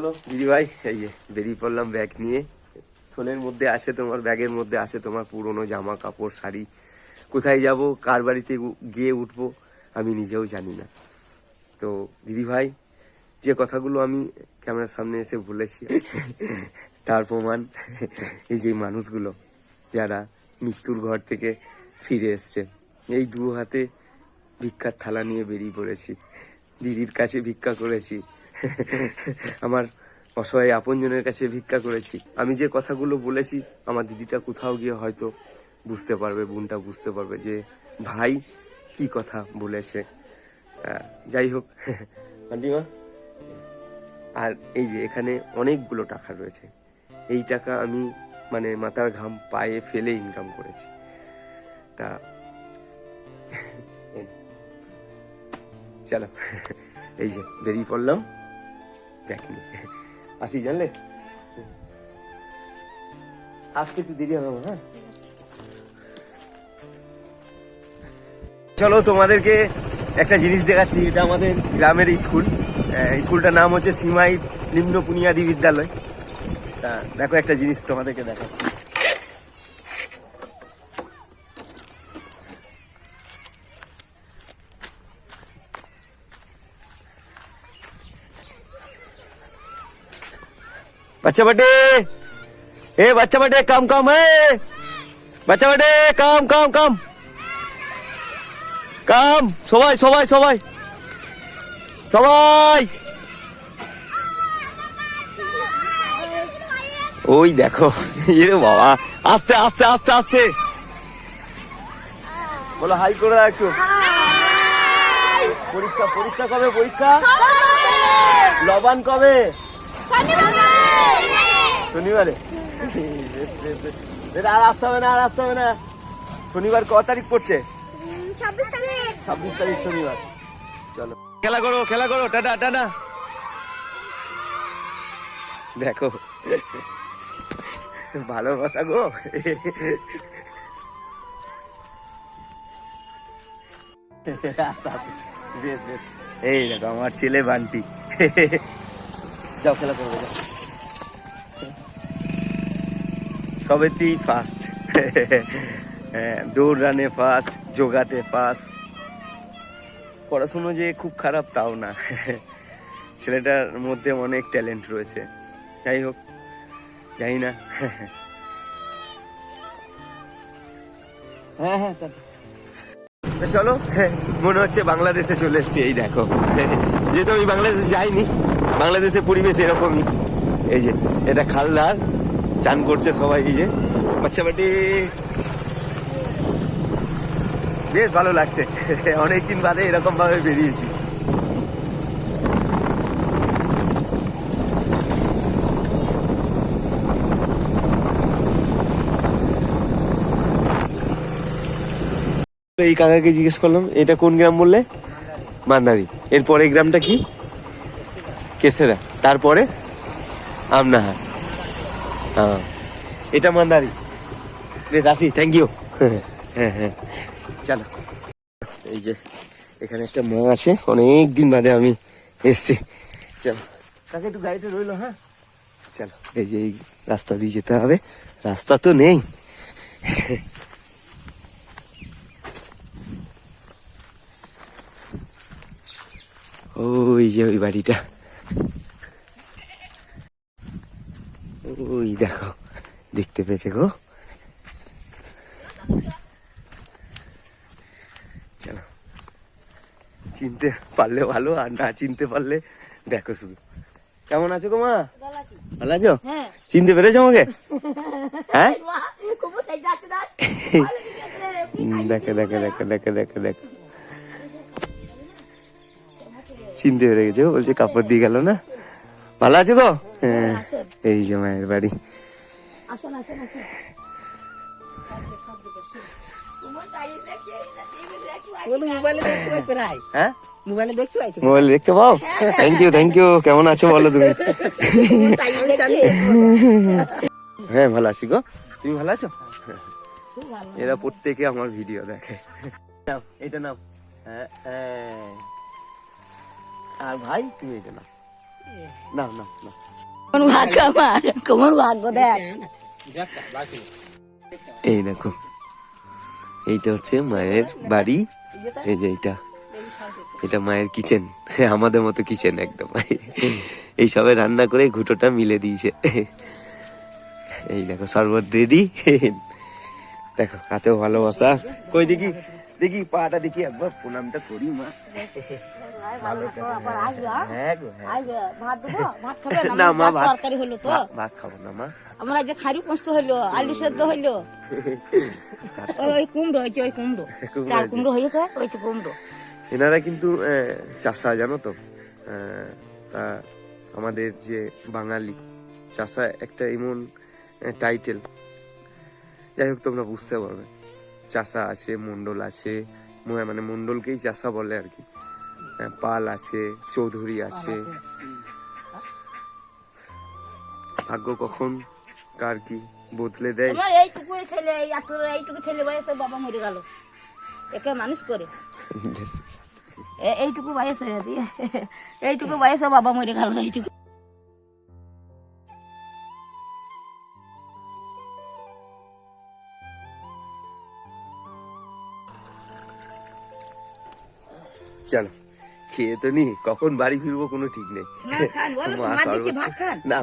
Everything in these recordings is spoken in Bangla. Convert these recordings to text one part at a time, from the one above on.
চলো, দিদি ভাই, এই যে বেরিয়ে পড়লাম ব্যাগ নিয়ে। ফোনের মধ্যে আছে তোমার, ব্যাগের মধ্যে আছে তোমার পুরনো জামা কাপড়, শাড়ি। কোথায় যাব, কার বাড়িতে গিয়ে উঠবো, আমি নিজেও জানি না। তো দিদি ভাই, যে কথাগুলো আমি ক্যামেরার সামনে এসে বলেছি, তার প্রমাণ এই যে মানুষগুলো যারা মৃত্যুর ঘর থেকে ফিরে এসছে। এই দু হাতে ভিক্ষার থালা নিয়ে বেরিয়ে পড়েছি। দিদির কাছে ভিক্ষা করেছি। আমার অসহায় আপনজনের কাছে ভিক্ষা করেছি। আমি যে কথাগুলো বলেছি, আমার দিদিটা কোথাও গিয়ে হয়তো বুঝতে পারবে, বোনটা বুঝতে পারবে যে, ভাই, কি কথা বলেছে? যাই হোক। আন্টিমা আর এই যে এখানে অনেকগুলো টাকা রয়েছে। এই টাকা আমি মানে মাথার ঘাম পায়ে ফেলে ইনকাম করেছি। তা চলো। এই যে বেরিয়ে পড়লাম। নিয়ে আসি, জানলে? আসতে একটু দেরি হবে হ্যাঁ? চলো, তোমাদেরকে একটা জিনিস দেখাচ্ছি, এটা আমাদের গ্রামের স্কুল। স্কুলটার নাম হচ্ছে সীমাই নিম্ন বুনিয়াদী বিদ্যালয়। তা, দেখো একটা জিনিস তোমাদেরকে দেখাচ্ছি। बच्चा बटे ए बच्चा बटे काम काम है बच्चा बटे काम काम काम কাম সবাই সবাই সবাই সবাই ওই দেখো এরে বাবা আস্তে আস্তে আস্তে আস্তে বলো হাই করে দাও একটু পরীক্ষা পরীক্ষা কবে পরীক্ষা লবান কবে শনিবারে বেশ, আর আসতে হবে না আর আসতে হবে না। শনিবার ক তারিখ পড়ছে? ছাব্বিশ তারিখ। ছাব্বিশ তারিখ শনিবার। চলো। খেলা করো খেলা করো টাটা টাটা। দেখো। ভালোবাসা গো। এই দেখো আমার ছেলে বান্টি। যাও খেলা করব যাও। সবেতেই ফার্স্ট দৌড় রানে ফার্স্ট যোগাতে ফার্স্ট পড়াশুনো যে খুব খারাপ, তাও না। ছেলেটার মধ্যে অনেক ট্যালেন্ট রয়েছে। যাই হোক, জানি না। হ্যাঁ হ্যাঁ চলো, মনে হচ্ছে বাংলাদেশে চলে এসছি। এই দেখো, যেহেতু আমি বাংলাদেশে যাইনি, বাংলাদেশের পরিবেশ এরকমই। এই যে, এটা খালদার। চান করছে সবাই এই যে। বাচ্চা বাটি। বেশ ভালো লাগছে। অনেকদিন বাদে এরকম ভাবে বেরিয়েছি। এই কাকাকে জিজ্ঞেস করলাম, এটা কোন গ্রাম বললে? মান্দারি। এরপরে গ্রামটা কি? কেসেরা। তারপরে? আমনাহা এটা মান্দারি। বেশ আসি থ্যাংক ইউ হ্যাঁ হ্যাঁ। চলো। এই যে এখানে একটা মা আছে অনেক দিন বাদে আমি এসছি। চলো। কাকে একটু গাড়িটা রইল হ্যাঁ? চলো এই যে এই রাস্তা দিয়ে যেতে হবে। রাস্তা তো নেই। ওই যে ওই বাড়িটা। ওই দেখো দেখতে পেয়েছে গো। চলো চিনতে পারলে ভালো আর না চিনতে পারলে দেখো শুধু। কেমন আছো গো মা? ভালো আছো। হ্যাঁ। চিনতে পেরেছ আমাকে? হ্যাঁ? দেখে দেখে দেখে দেখে দেখে দেখে। চিনতে পেরে গেছে বলছে কাপড় দিয়ে গেল না? ভালো আছো গো? হ্যাঁ এই যে মায়ের বাড়ি। মোবাইলে দেখতে হ্যাঁ? পাও? থ্যাংক ইউ থ্যাংক ইউ কেমন আছো বলো তুমি? হ্যাঁ ভালো আছি গো। তুমি ভালো আছো? এরা প্রত্যেকে আমার ভিডিও দেখে। এটা নাও। হ্যাঁ, হ্যাঁ। আর ভাই তুমি এটা নাও। নাও নাও নাও কোন ভাগ্য আমার কোমর ভাগ্য দেখ এই দেখো এইটা হচ্ছে মায়ের বাড়ি। এই যে এইটা এটা মায়ের কিচেন আমাদের মতো কিচেন একদম। এই সবে রান্না করে ঘুটোটা মিলে দিয়েছে। এই দেখো শরবত রেডি দেখো হাতেও ভালোবাসা। কই দেখি দেখি পাটা দেখি একবার প্রণামটা করি মা। আবার আসবে হ্যাঁ? হ্যাঁ গো হ্যাঁ। আসবে ভাত দেবো? ভাত খাবে না মা ভাত ভাত তরকারি হলো তো। ভাত- ভাত খাব না মা। আমরা যে পোস্ত আলু সেদ্ধ ওই- কুমড়ো হয়েছে ওই কুমড়ো। কুমড়ো হয়েছে ওই তো কুমড়ো। এনারা কিন্তু চাষা জানো তো? তা আমাদের যে বাঙালি চাষা একটা এমন টাইটেল যাই হোক তোমরা বুঝতে পারবে। চাষা আছে মন্ডল আছে মানে মন্ডলকেই চাষা বলে আর কি। পাল আছে চৌধুরী আছে। ভাগ্য কখন কার কি বদলে দেয়? তোমার এইটুকু ছেলে এত এইটুকু ছেলে বয়সে বাবা মরে গেল। একে মানুষ করে। এইটুকু বয়সে এইটুকু বয়সে বাবা মরে গেল এইটুকু। চলো। খেয়ে তো নি কখন বাড়ি ফিরবো কোনো ঠিক নেই। না।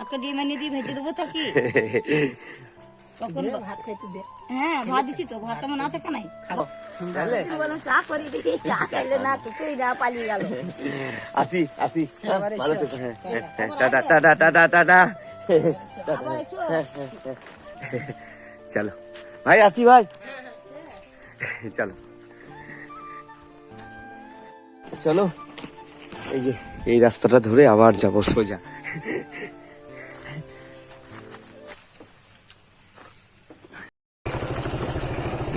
আজকে ডিম এনে দিয়ে ভেজে দেবো থাকি। তখন ভাত খাইতে দে? হ্যাঁ ভাত দিচ্ছি তো ভাত আমার না থাকে নাই। তাহলে বললাম চা করি দিদি চা খাইলে না কিছুই না পালিয়ে গেল। আসি আসি হ্যাঁ, ভালো থেকো হ্যাঁ টাটা টাটা টাটা টাটা। চলো। ভাই আসি ভাই। চলো। চলো। এই যে, এই রাস্তাটা ধরে আবার যাব সোজা।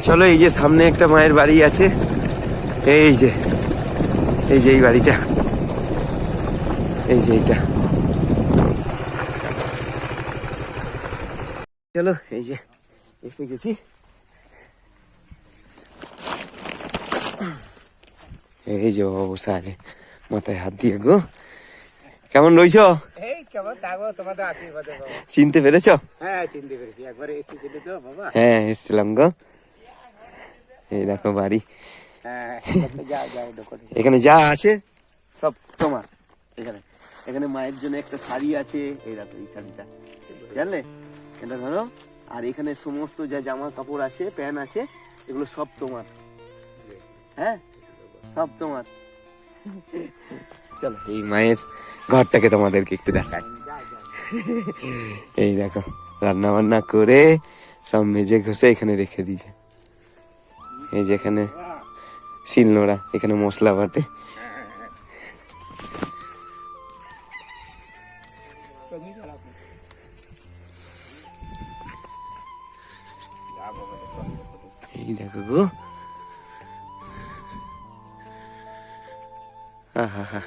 চলো, এই যে সামনে একটা মায়ের বাড়ি আছে। এই যে এই যে এই বাড়িটা। এই যে এইটা। চলো, এই যে, এসে গেছি। এই যে অবস্থা আছে মাথায় হাত দিয়ে গো। কেমন রইছো? বাবা। চিনতে পেরেছ? হ্যাঁ চিনতে পেরেছি। একবারে এসে তো বাবা। হ্যাঁ এসছিলাম গো। এই দেখো বাড়ি। হ্যাঁ এখানে যা আছে সব তোমার। এখানে এখানে মায়ের জন্য একটা শাড়ি আছে। এই দেখো এই শাড়িটা। জানলে? এটা ধরো। আর এখানে সমস্ত যা জামা কাপড় আছে প্যান্ট আছে এগুলো সব তোমার। হ্যাঁ? সব তোমার। চলো, এই মায়ের ঘরটাকে তোমাদেরকে একটু দেখাই। এই দেখো রান্না বান্না করে সব মেজে ঘষে এখানে রেখে দিয়েছে। এই যে এখানে শিলনোড়া, এখানে মশলা বাটে। এই দেখো গো আহা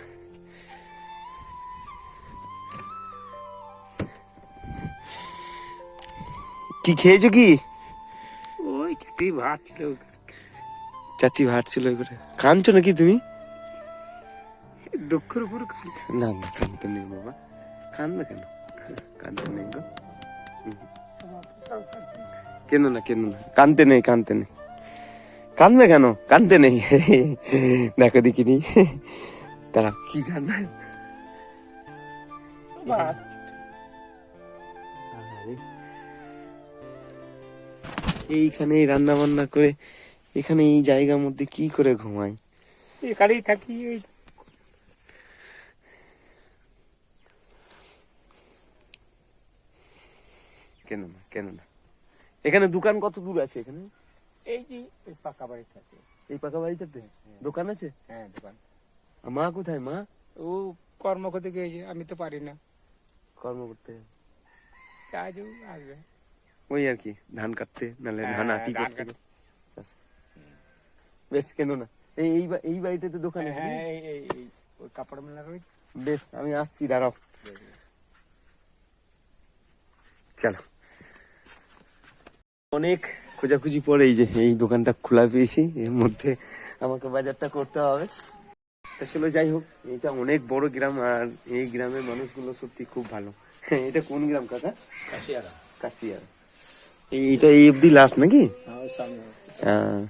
কি খেয়েছো কি? ওই চাকরি ভাত ছিল। চারটি ভাত ছিল করে। কাঁদছো নাকি তুমি? দুঃখের উপর না না কাঁদতে নেই বাবা। কাঁদবে কেন? কাঁদতে নেই গো। কেন না কেন না। কাঁদতে নেই কাঁদতে নেই। কাঁদবে কেন? কাঁদতে নেই। দেখো দেখিনি। তারা কি ভাত এইখানে রান্না বান্না করে এখানে এই জায়গার মধ্যে কি করে ঘুমাই? এখানেই থাকি ওই কেন না কেন না? এখানে দোকান কত দূর আছে এখানে? এই যে এই পাকা বাড়িতে আছে। এই পাকা বাড়িটাতে? দোকান আছে? হ্যাঁ দোকান। মা কোথায় মা? ও কর্ম করতে গিয়েছে আমি তো পারি না। কর্ম করতে? কাজও আসবে। ওই আর কি ধান কাটতে ধান হ্যাঁ, আটি করতে? বেশ কেন না। এই এই এই বাড়িটাতে দোকান আছে হ্যাঁ এই এই ওই কাপড় মেলা রয়েছে বেশ আমি আসছি দাঁড়াও। চলো। অনেক খোঁজাখুঁজি পরে এই যে এই দোকানটা খোলা পেয়েছি এর মধ্যে আমাকে বাজারটা করতে হবে। আসলে যাই হোক এটা অনেক বড় গ্রাম আর এই গ্রামের মানুষগুলো সত্যি খুব ভালো। এটা কোন গ্রাম কাকা? কাশিয়ারা। কাশিয়ারা। এইটা এই অব্দি লাস্ট নাকি? হ্যাঁ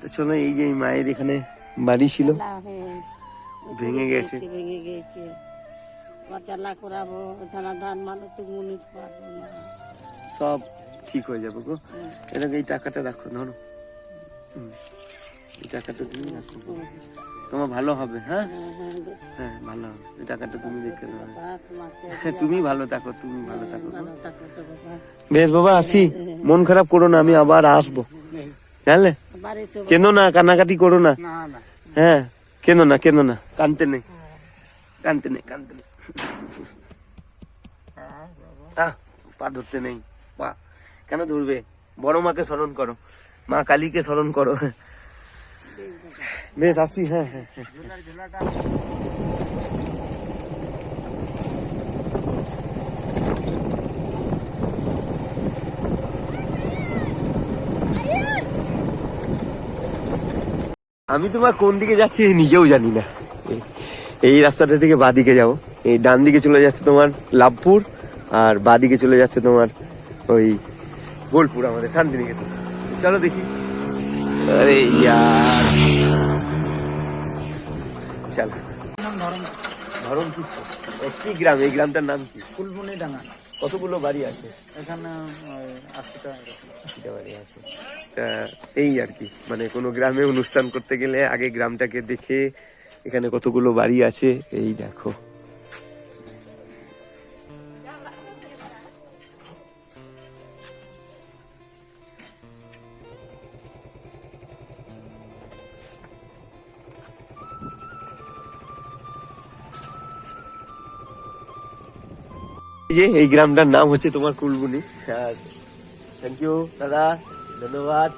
তো চলো এই যে মায়ের এখানে বাড়ি ছিল। ভেঙে গেছে। ভেঙে গেছে। চালা করাবো ধানা ধান মানুষ তো মুনিট পারব না। সব ঠিক হয়ে যাবে গো। এরকম এই টাকাটা রাখো ধরো। এই টাকাটা তুমি রাখো। তোমার ভালো হবে হ্যাঁ? হ্যাঁ, হ্যাঁ। হ্যাঁ ভালো হবে। এই টাকাটা তুমি রেখে দেবে হ্যাঁ, তুমি ভালো থাকো তুমি ভালো থাকো। বেশ বাবা আসি। মন খারাপ করো না আমি আবার আসব। জানলে? কেন না কান্নাকাটি করো না। না না। হ্যাঁ কেন না কেন না কানতে নেই। কানতে নেই কানতে নেই। পা ধরতে নেই পা। কেন ধরবে? বড় মাকে স্মরণ করো। মা কালীকে স্মরণ করো। বেশ, আসি হ্যাঁ হ্যাঁ হ্যাঁ। আমি তোমার কোন দিকে যাচ্ছি নিজেও জানি না। এই- এই রাস্তাটা থেকে বাদিকে যাব। এই ডান দিকে চলে যাচ্ছে তোমার লাভপুর, আর বাদিকে চলে যাচ্ছে তোমার ওই বোলপুর আমাদের, শান্তিনিকেতন। চলো দেখি। আরে ইয়ার। চল ধরন কি? কি গ্রাম? এই গ্রামটার নাম কি? ফুলমনি ডাঙা কতগুলো বাড়ি আছে? এখানে আশিটা আশিটা বাড়ি আছে। তা এই আর কি। মানে কোনো গ্রামে অনুষ্ঠান করতে গেলে আগে গ্রামটাকে দেখে এখানে কতগুলো বাড়ি আছে এই দেখো। যে এই গ্রামটার নাম হচ্ছে তোমার কুলবুনি আর থ্যাংক ইউ দাদা, ধন্যবাদ।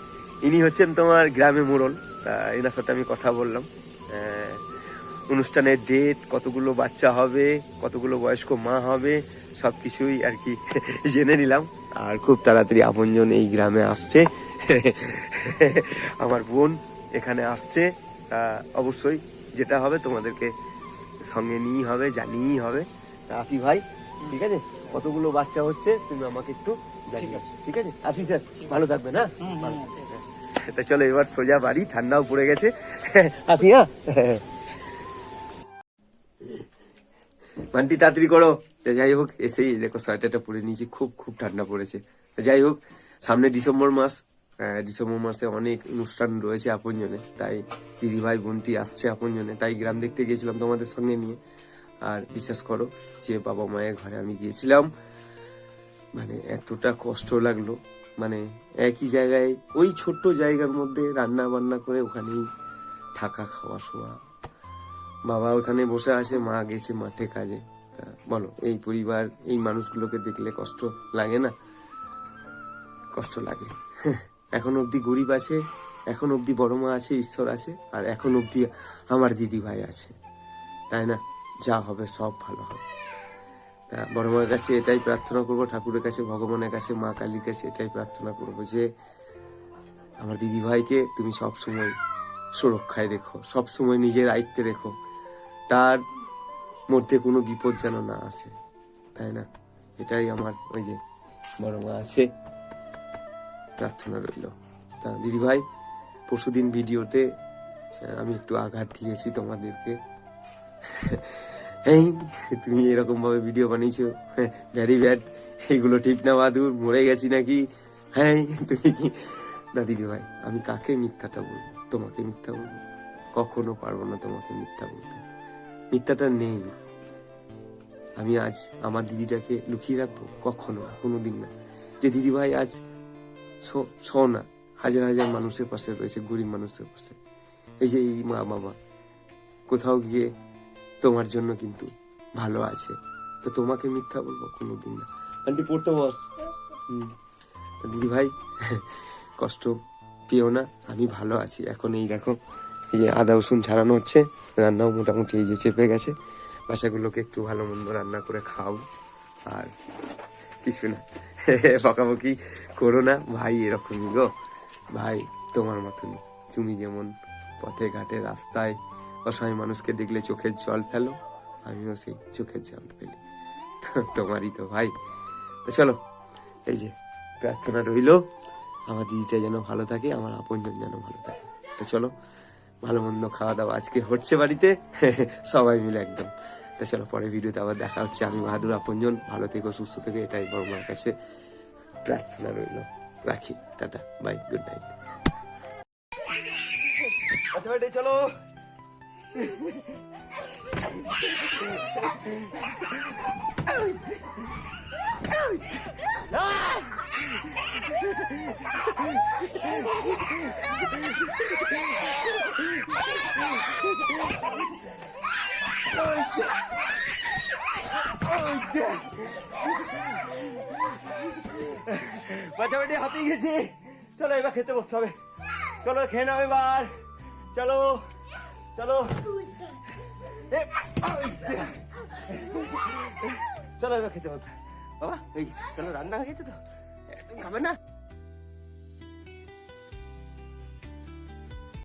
ইনি হচ্ছেন তোমার গ্রামে মোড়ল এনার সাথে আমি কথা বললাম। অনুষ্ঠানের ডেট কতগুলো বাচ্চা হবে, কতগুলো বয়স্ক মা হবে সব কিছুই আর কি জেনে নিলাম। আর খুব তাড়াতাড়ি আপনজন এই গ্রামে আসছে। আমার বোন এখানে আসছে। তা অবশ্যই যেটা হবে তোমাদেরকে সঙ্গে নিয়েই হবে, জানিয়েই হবে। আসি ভাই। ঠিক আছে? কতগুলো বাচ্চা হচ্ছে তুমি আমাকে একটু জানিও ঠিক আছে? আসি স্যার ভালো থাকবে না? হ্যাঁ। তা চলো এবার সোজা বাড়ি ঠান্ডাও পড়ে গেছে। আসি হ্যাঁ? মান্টি তাড়াতাড়ি করো। তা যাই হোক এসেই দেখো সোয়েটারটা পরে নিয়েছি খুব খুব ঠান্ডা পড়েছে। যাই হোক সামনে ডিসেম্বর মাস। আহ, ডিসেম্বর মাসে অনেক অনুষ্ঠান রয়েছে আপনজনে। তাই দিদি ভাই বোনটি আসছে আপনজনে। তাই গ্রাম দেখতে গিয়েছিলাম তোমাদের সঙ্গে নিয়ে। আর বিশ্বাস করো যে বাবা মায়ের ঘরে আমি গিয়েছিলাম। মানে এতটা কষ্ট লাগল। মানে একই জায়গায় ওই ছোট্ট জায়গার মধ্যে রান্না বান্না করে ওখানেই থাকা, খাওয়া, শোয়া। বাবা ওখানে বসে আছে, মা গেছে মাঠে কাজে বলো, এই পরিবার, এই মানুষগুলোকে দেখলে কষ্ট লাগে না? কষ্ট লাগে। এখন অবধি গরিব আছে, এখন অবধি বড় মা আছে, ঈশ্বর আছে, আর এখন অবধি আমার দিদি ভাই আছে। তাই না? যা হবে, সব ভালো হবে। তা বড় মায়ের কাছে এটাই প্রার্থনা করব, ঠাকুরের কাছে, ভগবানের কাছে, মা কালীর কাছে এটাই প্রার্থনা করব যে, আমার দিদি ভাইকে তুমি সব সময় সুরক্ষায় রেখো, সব সময় নিজের আয়ত্তে রেখো। তার মধ্যে কোনো বিপদ যেন না আসে, তাই না? এটাই আমার ওই যে বড় মা আছে, প্রার্থনা রইল। তা দিদি ভাই পরশুদিন ভিডিওতে আমি একটু আঘাত দিয়েছি তোমাদেরকে। এই, তুমি এরকম ভাবে ভিডিও বানিয়েছো ভ্যারি ব্যাড এগুলো ঠিক না বাদুর মরে গেছি নাকি? হ্যাঁ তুমি কি না দিদি ভাই আমি কাকে মিথ্যাটা বলব? তোমাকে মিথ্যা বলব? কখনো পারব না তোমাকে মিথ্যা বলতে। মিথ্যাটা নেই। আমি আজ আমার দিদিটাকে লুকিয়ে রাখব? কখনো কোনো দিন না। যে দিদি ভাই আজ শো না হাজার হাজার মানুষের পাশে রয়েছে, গরিব মানুষের পাশে। এই যে এই মা বাবা কোথাও গিয়ে তোমার জন্য কিন্তু ভালো আছে। তো তোমাকে মিথ্যা বলব কোনোদিন না। আন্টি পড়তে বস। দিদি ভাই কষ্ট পেও না আমি ভালো আছি। এখন এই দেখো এই যে আদা রসুন ছাড়ানো হচ্ছে রান্নাও মোটামুটি এই যে চেপে গেছে। বাসাগুলোকে একটু ভালো মন্দ রান্না করে খাও। আর কিছু না বকাবকি করো না। ভাই এরকমই গো। ভাই তোমার মতনই তুমি যেমন পথে ঘাটে রাস্তায় অসহায় মানুষকে দেখলে চোখের জল ফেলো, আমিও সেই চোখের জল ফেলি। তোমারই তো ভাই। তো চলো, এই যে প্রার্থনা রইল, আমার দিদিটা যেন ভালো থাকে, আমার আপনজন যেন ভালো থাকে। তো চলো, ভালো মন্দ খাওয়া দাওয়া আজকে হচ্ছে বাড়িতে, সবাই মিলে একদম। তো চলো পরে ভিডিওতে আবার দেখা হচ্ছে। আমি বাহাদুর আপনজন, ভালো থেকো, সুস্থ থেকে, এটাই বড় কাছে প্রার্থনা রইল। রাখি, টাটা, বাই, গুড নাইট। আচ্ছা চলো। বাচ্চা বেটে হাঁপিয়ে গেছি। চলো এবার খেতে বসতে হবে। চলো খেয়ে নাও এবার। চলো। চলো। চলো এবার খেতে হবে। বাবা গেছে চলো রান্না হয়ে গেছে তো খাবে না